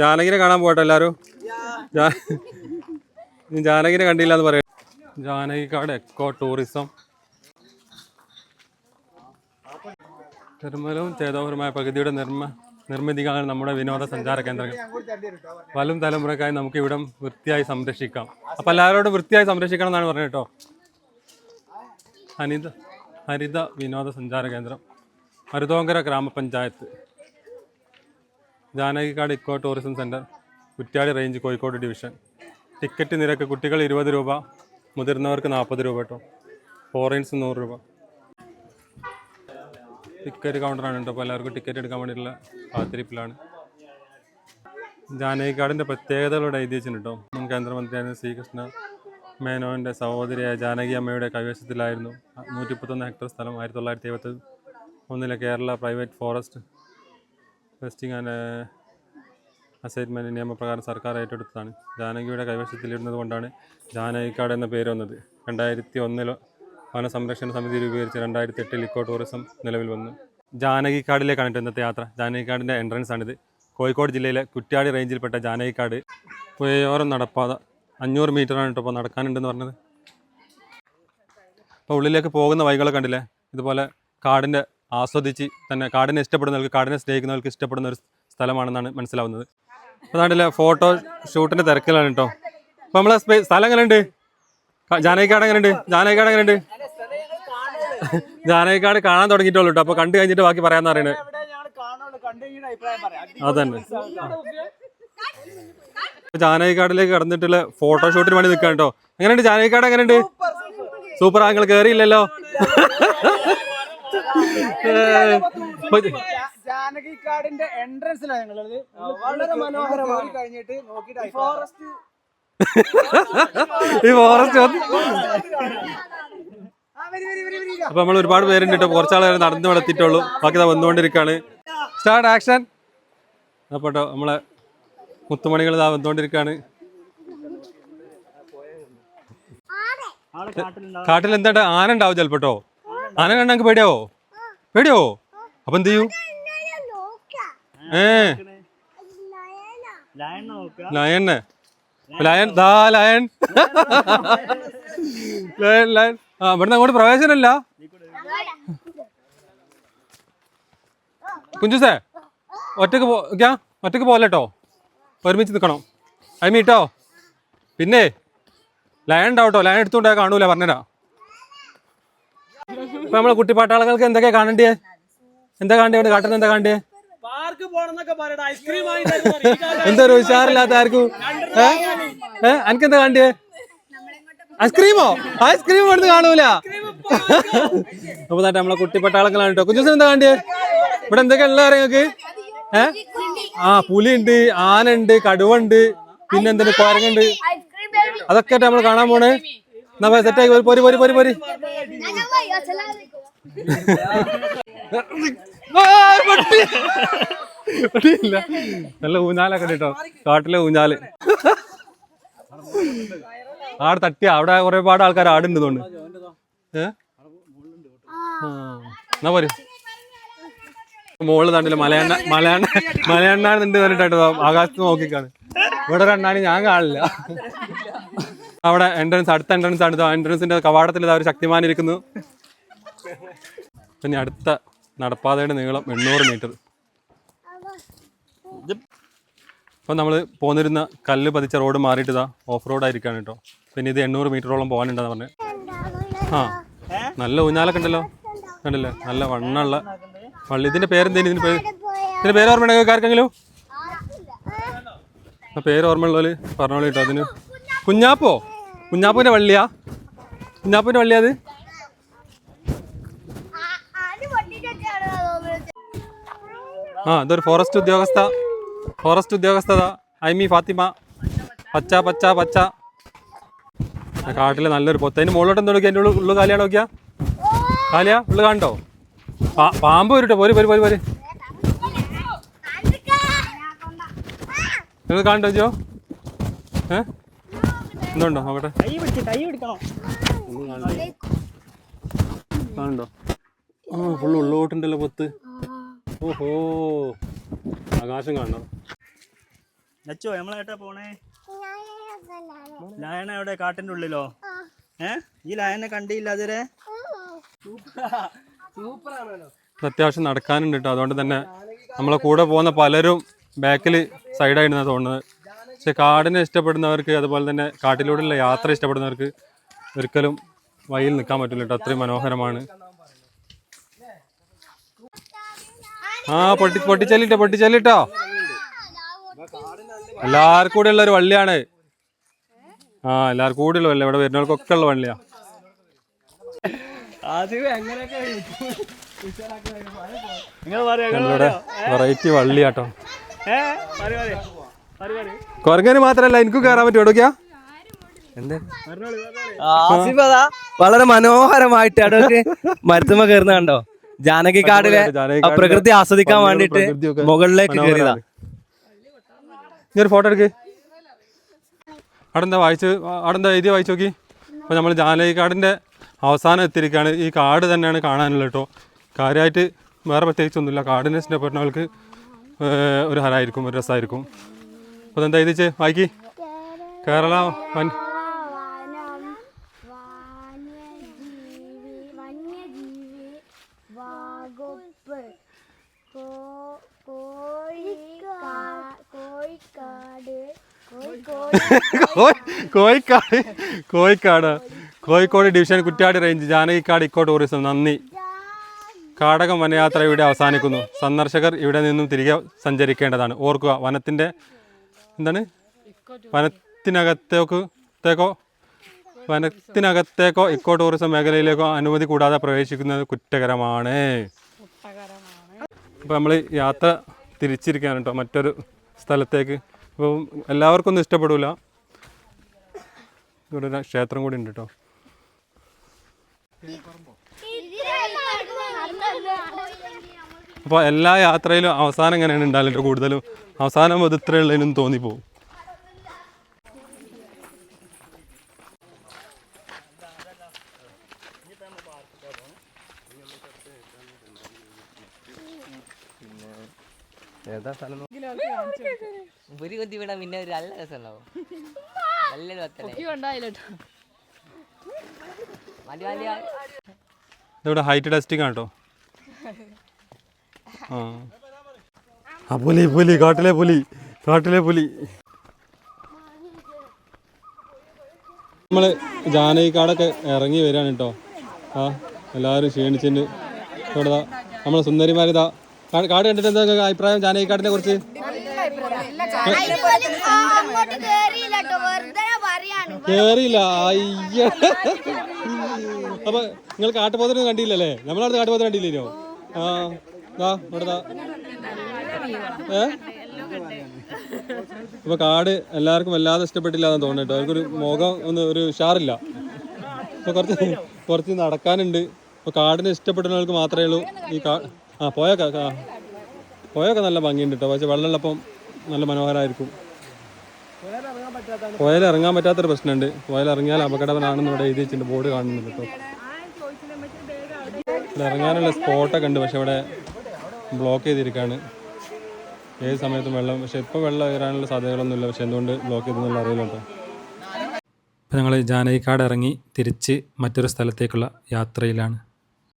ജാനകിനെ കാണാൻ പോകട്ടെ എല്ലാരും? ജാനകിനെ കണ്ടില്ല എന്ന് പറയാം ജാനകിക്കാട് എക്കോ ടൂറിസം നിർമ്മലവും ചേതോപരമായ പകുതിയുടെ നിർമ്മ നിർമ്മിതികളാണ് നമ്മുടെ വിനോദസഞ്ചാര കേന്ദ്രങ്ങൾ. വലും തലമുറക്കായി നമുക്ക് ഇവിടെ വൃത്തിയായി സംരക്ഷിക്കാം. അപ്പം എല്ലാവരോടും വൃത്തിയായി സംരക്ഷിക്കണം എന്നാണ് പറഞ്ഞത് കേട്ടോ. ഹരിത ഹരിത വിനോദസഞ്ചാര കേന്ദ്രം. മരുതോങ്കര ഗ്രാമപഞ്ചായത്ത്. Janakikkad eco tourism center Kuttiadi range Kozhikode division. Ticket നിരക്ക് കുട്ടികൾ ഇരുപത് രൂപ മുതിർന്നവർക്ക് നാൽപ്പത് രൂപ കേട്ടോ. ഫോറിൻസ് നൂറ് രൂപ. ടിക്കറ്റ് കൗണ്ടറാണ് കേട്ടോ അപ്പോൾ എല്ലാവർക്കും ടിക്കറ്റ് എടുക്കാൻ വേണ്ടിയിട്ടുള്ള കാത്തിരിപ്പിലാണ്. ജാനകിക്കാടിന്റെ പ്രത്യേകതകളോട് എഴുതി വെച്ചിട്ടുണ്ട് കേട്ടോ. മുൻ കേന്ദ്രമന്ത്രിയായിരുന്ന ശ്രീകൃഷ്ണ മേനോന്റെ സഹോദരിയായ ജാനകി അമ്മയുടെ കൈവശത്തിലായിരുന്നു നൂറ്റിപ്പത്തൊന്ന് ഹെക്ടർ സ്ഥലം ആയിരത്തി തൊള്ളായിരത്തി എഴുപത്തി ഒന്നിലെ Kerala private forest vesting and assignment നിയമപ്രകാരം സർക്കാർ ഏറ്റെടുത്തതാണ്. ജാനകിയുടെ കൈവശത്തിലിരുന്നത് കൊണ്ടാണ് ജാനകിക്കാട് എന്ന പേര് വന്നത്. രണ്ടായിരത്തി ഒന്നിൽ വനസംരക്ഷണ സമിതി രൂപീകരിച്ച് രണ്ടായിരത്തി എട്ടിൽ ഇക്കോ ടൂറിസം നിലവിൽ വന്നു. ജാനകിക്കാടിലേക്കാണ് ഇന്നത്തെ യാത്ര. ജാനകിക്കാടിന്റെ എൻട്രൻസ് ആണിത് കോഴിക്കോട് ജില്ലയിലെ കുറ്റ്യാടി റേഞ്ചിൽപ്പെട്ട ജാനകിക്കാട് പുഴയോരം നടപ്പാത അഞ്ഞൂറ് മീറ്ററാണ് കേട്ടോ ഇപ്പോൾ നടക്കാനുണ്ടെന്ന് പറഞ്ഞത്. അപ്പോൾ ഉള്ളിലേക്ക് പോകുന്ന വഴികൾ കണ്ടില്ലേ? ഇതുപോലെ കാടിന്റെ ആസ്വദിച്ച് തന്നെ കാടിനെ ഇഷ്ടപ്പെടുന്നവർക്ക് കാടിനെ സ്നേഹിക്കുന്നവർക്ക് ഇഷ്ടപ്പെടുന്ന ഒരു സ്ഥലമാണെന്നാണ് മനസ്സിലാവുന്നത്. നാട്ടിലെ ഫോട്ടോ ഷൂട്ടിന്റെ തിരക്കിലാണ് കേട്ടോ. അപ്പോൾ നമ്മളെ സ്ഥലം എങ്ങനെയുണ്ട്? ജാനകിക്കാട് എങ്ങനെയുണ്ട്? ജാനകിക്കാട് എങ്ങനെയുണ്ട്? ജാനകിക്കാട് കാണാൻ തുടങ്ങിയിട്ടുള്ളൂ കേട്ടോ. അപ്പോൾ കണ്ടു കഴിഞ്ഞിട്ട് ബാക്കി പറയാമെന്ന് അറിയണേ അതന്നെ. ജാനകിക്കാടിലേക്ക് കടന്നിട്ടുള്ള ഫോട്ടോഷൂട്ടിന് വേണ്ടി നിൽക്കാൻ കേട്ടോ. എങ്ങനെയുണ്ട് ജാനകിക്കാട്? എങ്ങനെയുണ്ട്? സൂപ്പർ ആ നിങ്ങൾ കയറിയില്ലല്ലോ ജാനകിക്കാടിന്റെ എൻട്രൻസിലാണ് ഞങ്ങളത് വളരെ മനോഹരമായി കഴിഞ്ഞിട്ട് നോക്കിയിട്ട് ഫോറസ്റ്റ് ഈ ഫോറസ്റ്റ് അപ്പൊ നമ്മൾ ഒരുപാട് പേരുണ്ട് കേട്ടോ. കുറച്ചാൾ നടന്നു നടത്തിയിട്ടുള്ളൂ. ബാക്കി ഇതാ വന്നുകൊണ്ടിരിക്കുകയാണ് സ്റ്റാർട്ട് ആക്ഷൻ അപ്പൊ കേട്ടോ നമ്മളെ മുത്തുമണികൾ ഇതാ വന്നുകൊണ്ടിരിക്കുകയാണ് കാട്ടിൽ എന്താ ആന ഉണ്ടാവും ചിലപ്പോ കേട്ടോ. ആന കണ്ടാ നമുക്ക് പേടിയാവോ? പേടിയാവോ? അപ്പൊ എന്ത് ചെയ്യൂ? ഏ. ലയണ്ണെ ലയൻ ദാ ലയൻ. ലയൻ ലയൻ. ആ ഇവിടുന്ന് അങ്ങോട്ട് പ്രവേശനമില്ല. കുഞ്ചുസേ ഒറ്റയ്ക്ക് പോ ക്യാ? ഒറ്റയ്ക്ക് പോകല്ലോ ഒരുമിച്ച് നിൽക്കണം. അയമീട്ടോ പിന്നെ ലയൻ ഉണ്ടാവട്ടോ ലയൻ എടുത്തുകൊണ്ടാ കാണൂല പറഞ്ഞുതരാ ഇപ്പൊ നമ്മളെ കുട്ടിപ്പാട്ടാളുകൾക്ക് എന്തൊക്കെ കാണണ്ടേ എന്താ കാണണ്ടേ കാട്ടുന്ന എന്താ കാണണ്ടേ എന്താ ഒരു ഉഷാറില്ലാത്ത ആർക്കും ഏഹ് ഏ? അനക്കെന്താ കാണണ്ടേ ഐസ്ക്രീമോ ഐസ്ക്രീം എടുത്ത് കാണൂല. അപ്പൊ താട്ടെ നമ്മളെ കുട്ടിപ്പട്ടാളങ്ങളാണ് കേട്ടോ. കുഞ്ഞുസം എന്താ കാണണ്ടേ ഇവിടെ എന്തൊക്കെ ഉള്ള നിങ്ങൾക്ക് ഏ? ആ പുലിയുണ്ട് ആനയുണ്ട് കടുവുണ്ട് പിന്നെന്തുണ്ട് കുരങ്ങുണ്ട്. അതൊക്കെ നമ്മൾ കാണാൻ പോണേ. എന്നാ സെറ്റായി പോരി പോരി പോരി പോരി. പൊട്ടിയില്ല. നല്ല ഊഞ്ഞാലൊക്കെ കേട്ടോ. കാട്ടിലെ ഊഞ്ഞാൽ. ആടെ തട്ടി അവിടെ ഒരുപാട് ആൾക്കാർ ആടുണ്ട് തോന്നുന്നു. എന്നാ പോര്. മോൾ തണ്ടില്ല മലയണ്ണ മലയണ്ണ മലയണ്ണാണെന്നുണ്ട് പറഞ്ഞിട്ടോ ആകാശത്ത് നോക്കിക്കാണ്. ഇവിടെ ഒരു ഞാൻ കാണില്ല. അവിടെ എൻട്രൻസ് അടുത്ത എൻട്രൻസ് ആണ്. എൻട്രൻസിന്റെ കവാടത്തിൽ ഒരു ശക്തിമാൻ ഇരിക്കുന്നു. പിന്നെ അടുത്ത നടപ്പാതയുടെ നീളം എണ്ണൂറ് മീറ്റർ. ഇപ്പം നമ്മൾ പോന്നിരുന്ന കല്ല് പതിച്ച റോഡ് മാറിയിട്ട് ഇതാ ഓഫ് റോഡ് ആയിരിക്കാണ് കേട്ടോ. പിന്നെ ഇത് എണ്ണൂറ് മീറ്ററോളം പോകാനുണ്ടെന്ന് പറഞ്ഞു. ആ നല്ല ഊഞ്ഞാലൊക്കെ ഉണ്ടല്ലോ. കണ്ടില്ലേ? നല്ല വണ്ണുള്ള വള്ളി ഇതിന്റെ പേരെന്തേലും ഇതിന്റെ പേര്? ഇതിന്റെ പേര് ഓർമ്മ ഉണ്ടെങ്കിൽ ആർക്കെങ്കിലും? ആ പേര് ഓർമ്മയുള്ളവര് പറഞ്ഞോളൂ കേട്ടോ അതിന്. കുഞ്ഞാപ്പോ? കുഞ്ഞാപ്പൂന്റെ വള്ളിയാ? കുഞ്ഞാപ്പൂന്റെ വള്ളിയാ അത്? ആ ഇതൊരു ഫോറസ്റ്റ് ഉദ്യോഗസ്ഥ. ഫോറസ്റ്റ് ഉദ്യോഗസ്ഥ ഐമി ഫാത്തിമ. പച്ച പച്ച പച്ച. കാട്ടിലെ നല്ലൊരു പൊത്ത്. അതിന് മുകളിലോട്ട് എന്താ നോക്കിയാ? എന്റെ ഉള്ളു കാലിയാണ് നോക്കിയാ? കാലിയാ? ഉള്ളു കണ്ടോ പാമ്പ് വരട്ടെ. പോര് പോര് പോര് പോര് നിങ്ങൾ കണ്ടോ ജോ ഏ? എന്തുണ്ടോ നോക്കട്ടെ. കണ്ടോ ആ ഫുള്ള് ഉള്ളോട്ടുണ്ടല്ലോ പൊത്ത്. ഓഹോ. ആകാശം കാണണം. നച്ചോ നമ്മളേട്ടാ പോണേ? ലയന എവിടെ? കാട്ടിന്റെ ഉള്ളിലോ? ഏ? ഈ ലയനെ കണ്ടില്ല അതിരെ അത്യാവശ്യം നടക്കാനുണ്ട് കേട്ടോ അതുകൊണ്ട് തന്നെ നമ്മളെ കൂടെ പോകുന്ന പലരും ബാക്കിൽ സൈഡായിട്ടാണ് തോന്നുന്നത്. പക്ഷെ കാടിനെ ഇഷ്ടപ്പെടുന്നവർക്ക് അതുപോലെ തന്നെ കാട്ടിലൂടെയുള്ള യാത്ര ഇഷ്ടപ്പെടുന്നവർക്ക് ഒരിക്കലും വഴിയിൽ നിൽക്കാൻ പറ്റില്ല കേട്ടോ അത്രയും മനോഹരമാണ്. ആ പൊട്ടി പൊട്ടിച്ചല്ലിട്ടോ പൊട്ടിച്ചല്ലിട്ടോ. എല്ലാവർക്കും കൂടെ ഉള്ള ഒരു വള്ളിയാണ്. ആ എല്ലാവർക്കും കൂടെ ഉള്ള വള്ളി. ഇവിടെ വരുന്നവർക്കൊക്കെ ഉള്ള വള്ളിയാ. വെറൈറ്റി വള്ളിയാട്ടോ. കൊറങ്ങനെ കുരങ്ങന് മാത്രല്ല എനിക്കും കയറാൻ പറ്റും എവിടേക്കാ? വളരെ മനോഹരമായിട്ട് മരത്തുമ്മ കയറുന്ന കണ്ടോ? ജാനകിക്കാടിലെ കാടിലെ പ്രകൃതി ആസ്വദിക്കാൻ വേണ്ടിട്ട് മുകളിലേക്ക് കയറിയതാ. നീ ഒരു ഫോട്ടോ എടുക്ക്. അവിടെ എന്താ വായിച്ച് അവിടെ എന്താ എഴുതി വായിച്ചു നോക്കി. അപ്പോൾ നമ്മൾ ജാനകിക്കാടിന്റെ അവസാനം എത്തിയിരിക്കുകയാണ് ഈ കാട് തന്നെയാണ് കാണാനുള്ളത് കേട്ടോ. കാര്യമായിട്ട് വേറെ പ്രത്യേകിച്ചൊന്നുമില്ല കാടിനെ സ്നേഹപ്പെടുന്നവർക്ക് ഒരു ഹരായിരിക്കും ഒരു രസമായിരിക്കും. അപ്പോൾ എന്താ എഴുതിച്ച്? വായിക്കി. കേരള വൻ വകുപ്പ് കോഴിക്കാട്. കോഴിക്കോട്. കോഴി- Kozhikode. Division Kuttiadi range Janakikkad eco tourism. നന്ദി. കാടകം വനയാത്ര ഇവിടെ അവസാനിക്കുന്നു. സന്ദർശകർ ഇവിടെ നിന്നും തിരികെ സഞ്ചരിക്കേണ്ടതാണ്. ഓർക്കുക വനത്തിന്റെ എന്താണ്? വനത്തിനകത്തേക്കോ ത്തേക്കോ വനത്തിനകത്തേക്കോ ഇക്കോ ടൂറിസം മേഖലയിലേക്കോ അനുമതി കൂടാതെ പ്രവേശിക്കുന്നത് കുറ്റകരമാണ്. അപ്പോൾ നമ്മൾ യാത്ര തിരിച്ചിരിക്കുകയാണ് കേട്ടോ മറ്റൊരു സ്ഥലത്തേക്ക്. അപ്പോൾ എല്ലാവർക്കും ഒന്നും ഇഷ്ടപ്പെടില്ല ഇവിടെ ഒരു ക്ഷേത്രം കൂടി ഉണ്ട് കേട്ടോ. അപ്പോൾ എല്ലാ യാത്രയിലും അവസാനം എങ്ങനെയാണ് ഉണ്ടാവില്ല കൂടുതലും അവസാനം അത് ഇത്രയേ ഉള്ളതിനും സ്ഥലം ഒരു കുത്തി വിടാൻ പിന്നെ ഒരു നല്ല രസമുണ്ടാവും. നല്ലൊരു ഇതിവിടെ ഹൈറ്റ് ടെസ്റ്റിംഗ് ആണ് കേട്ടോ? ആ. പുലി പുലി കാട്ടിലെ പുലി കാട്ടിലെ പുലി. നമ്മൾ ജാനകിക്കാടൊക്കെ ഇറങ്ങി വരാണ് കേട്ടോ. ആ എല്ലാവരും ക്ഷീണിച്ചിട്ട് ഇവിടെ ദാ നമ്മളെ സുന്ദരിമാരിതാ കാട് കണ്ടിട്ട് എന്താ അഭിപ്രായം? ജാനകിക്കാടിനെ കുറിച്ച്? കേറിയില്ല. അയ്യ. അപ്പൊ നിങ്ങൾ കാട്ടുപോത്തിനൊന്നും കണ്ടില്ലല്ലേ? നമ്മളവിടെ കാട്ടുപോത്തിന് കണ്ടില്ലല്ലോ? ആ ദാ ഏ? അപ്പൊ കാട് എല്ലാവർക്കും വല്ലാതെ ഇഷ്ടപ്പെട്ടില്ല എന്ന് തോന്നുന്നു കേട്ടോ അവർക്കൊരു മുഖം ഒന്ന് ഒരു ഉഷാറില്ല. അപ്പൊ കുറച്ച് കുറച്ച് നടക്കാനുണ്ട്. അപ്പൊ കാടിനെ ഇഷ്ടപ്പെടുന്നവർക്ക് മാത്രമേ ഉള്ളൂ ഈ കാ ആ പോയൊക്കെ പോയൊക്കെ നല്ല ഭംഗിയുണ്ട് കേട്ടോ പക്ഷെ വെള്ളമുള്ളപ്പം നല്ല മനോഹരമായിരിക്കും പുഴയിൽ ഇറങ്ങാൻ പറ്റാത്തൊരു പ്രശ്നമുണ്ട്. പുഴയിൽ ഇറങ്ങിയാൽ അപകടവനാണെന്ന് ഇവിടെ എഴുതി വെച്ചിട്ടുണ്ട്. ബോർഡ് കാണുന്നുണ്ട് കേട്ടോ ഇറങ്ങാനുള്ള സ്പോട്ടൊക്കെ ഉണ്ട്. പക്ഷെ ഇവിടെ ബ്ലോക്ക് ചെയ്തിരിക്കുകയാണ് ഏത് സമയത്തും വെള്ളം പക്ഷെ ഇപ്പോൾ വെള്ളം കയറാനുള്ള സാധ്യതകളൊന്നുമില്ല പക്ഷെ എന്തുകൊണ്ട് ബ്ലോക്ക് ചെയ്തെന്നുള്ള അറിയില്ല അപ്പോൾ ഞങ്ങൾ ജാനകിക്കാട് ഇറങ്ങി തിരിച്ച് മറ്റൊരു സ്ഥലത്തേക്കുള്ള യാത്രയിലാണ്.